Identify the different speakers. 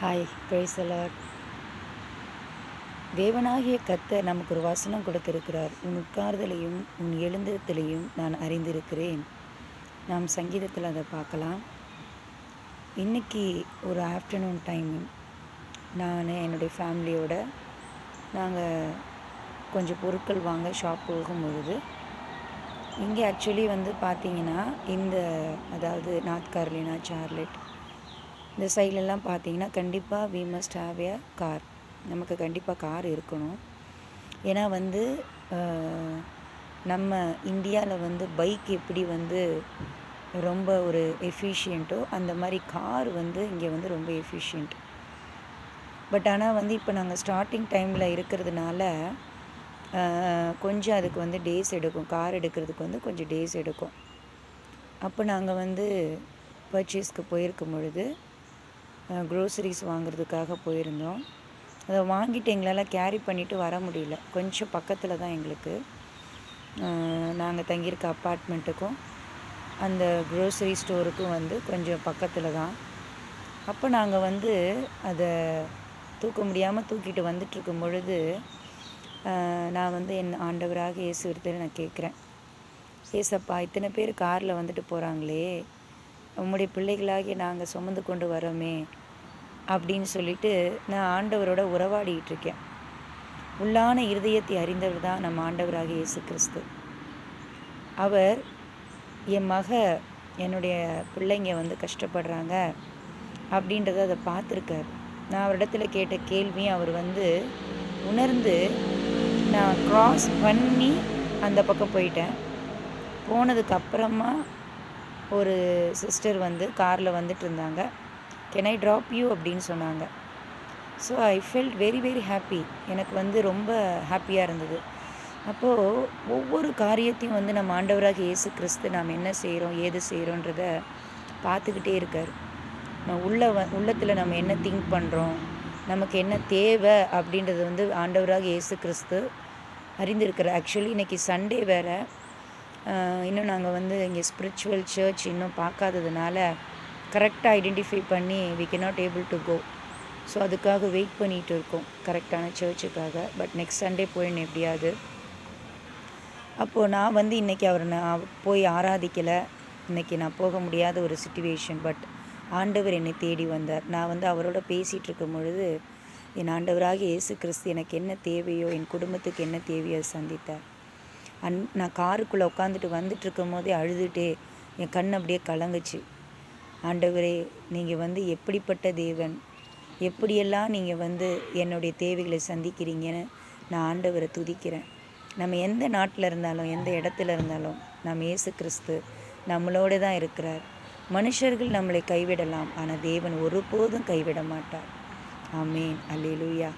Speaker 1: Hi பிரைசலர் தேவனாகிய கர்த்தர் நமக்கு ஒரு வசனம் கொடுத்திருக்கிறார். உன் உட்கார்தலையும் உன் எழுந்தத்திலையும் நான் அறிந்திருக்கிறேன். நாம் சங்கீதத்தில் அதை பார்க்கலாம். இன்னைக்கு ஒரு ஆஃப்டர்நூன் டைம் நான் என்னுடைய ஃபேமிலியோட நாங்கள் கொஞ்சம் பொருட்கள் வாங்க ஷாப் போகும்பொழுது இங்கே ஆக்சுவலி வந்து பார்த்தீங்கன்னா இந்த அதாவது நார்த் கார்லினா சார்லெட் இந்த சைட்லலாம் பார்த்தீங்கன்னா கண்டிப்பாக we must have a car நமக்கு கண்டிப்பாக கார் இருக்கணும். ஏன்னா வந்து நம்ம இந்தியாவில் வந்து பைக் எப்படி வந்து ரொம்ப ஒரு எஃபிஷியண்ட்டோ அந்த மாதிரி கார் வந்து இங்கே வந்து ரொம்ப எஃபிஷியண்ட் பட் ஆனால் வந்து இப்போ நாங்கள் ஸ்டார்டிங் டைமில் இருக்கிறதுனால கொஞ்சம் அதுக்கு வந்து டேஸ் எடுக்கும். கார் எடுக்கிறதுக்கு வந்து கொஞ்சம் டேஸ் எடுக்கும். அப்போ நாங்கள் வந்து பர்ச்சேஸ்க்கு போயிருக்கும் பொழுது க்ரோசரிஸ் வாங்குறதுக்காக போயிருந்தோம். அதை வாங்கிட்டு எங்களால் கேரி பண்ணிவிட்டு வர முடியல. கொஞ்சம் பக்கத்தில் தான் எங்களுக்கு. நாங்கள் தங்கியிருக்க அப்பார்ட்மெண்ட்டுக்கும் அந்த க்ரோசரி ஸ்டோருக்கும் வந்து கொஞ்சம் பக்கத்தில் தான். அப்போ நாங்கள் வந்து அதை தூக்க முடியாமல் தூக்கிட்டு வந்துட்டுருக்கும் பொழுது நான் வந்து என் ஆண்டவராக இயேசு நான் கேட்குறேன். ஏசப்பா இத்தனை பேர் காரில் வந்துட்டு போகிறாங்களே உம்முடைய பிள்ளைகளாகி நாங்கள் சுமந்து கொண்டு வரோமே அப்படின்னு சொல்லிட்டு நான் ஆண்டவரோட உறவாடிட்டு இருக்கேன். உள்ளான இருதயத்தை அறிந்தவர் தான் நம்ம ஆண்டவராக இயேசு கிறிஸ்து. அவர் என் மக என்னுடைய பிள்ளைங்க வந்து கஷ்டப்படுறாங்க அப்படின்றத அதை பார்த்துருக்கார். நான் அவரிடத்துல கேட்ட கேள்வியும் அவர் வந்து உணர்ந்து நான் க்ராஸ் பண்ணி அந்த பக்கம் போயிட்டேன். போனதுக்கு அப்புறமா ஒரு சிஸ்டர் வந்து காரில் வந்துட்டு இருந்தாங்க கேன் ஐ ட்ராப் யூ அப்படின்னு சொன்னாங்க. So I felt very very happy எனக்கு வந்து ரொம்ப ஹாப்பியாக இருந்தது. அப்போது ஒவ்வொரு காரியத்தையும் வந்து நம்ம ஆண்டவராக இயேசு கிறிஸ்து நாம் என்ன செய்கிறோம் ஏது செய்கிறோன்றத பார்த்துக்கிட்டே இருக்கார். நம்ம உள்ள வ உள்ளத்தில் நம்ம என்ன திங்க் பண்ணுறோம் நமக்கு என்ன தேவை அப்படின்றது வந்து ஆண்டவராக இயேசு கிறிஸ்து அறிந்திருக்கிறார். ஆக்சுவலி இன்றைக்கி சண்டே வேறு. இன்னும் நாங்கள் வந்து இங்கே ஸ்பிரிச்சுவல் சர்ச் இன்னும் பார்க்காததுனால கரெக்டாக ஐடென்டிஃபை பண்ணி we cannot able to go so அதுக்காக வெயிட் பண்ணிகிட்டு இருக்கோம் கரெக்டான சர்ச்சுக்காக பட் நெக்ஸ்ட் சண்டே போயிடணும் எப்படியாவது. அப்போது நான் வந்து இன்றைக்கி அவர் நான் போய் ஆராதிக்கலை. இன்றைக்கி நான் போக முடியாத ஒரு சுச்சுவேஷன் பட் ஆண்டவர் என்னை தேடி வந்தார். நான் வந்து அவரோட பேசிகிட்டு இருக்கும் பொழுது என் ஆண்டவராக இயேசு கிறிஸ்து எனக்கு என்ன தேவையோ என் குடும்பத்துக்கு என்ன தேவையோ அதை சந்தித்தார். அன் நான் காருக்குள்ளே உட்காந்துட்டு வந்துட்டு இருக்கும் போதே என் கண் அப்படியே கலங்குச்சு. ஆண்டவரே நீங்கள் வந்து எப்படிப்பட்ட தேவன்? எப்படியெல்லாம் நீங்கள் வந்து என்னுடைய தேவைகளை சந்திக்கிறீங்கன்னு நான் ஆண்டவரை துதிக்கிறேன். நம்ம எந்த நாட்டில் இருந்தாலும் எந்த இடத்துல இருந்தாலும் நம் இயேசு கிறிஸ்து நம்மளோட தான் இருக்கிறார். மனுஷர்கள் நம்மளை கைவிடலாம் ஆனால் தேவன் ஒருபோதும் கைவிட மாட்டார். ஆமேன். அல்லேலூயா.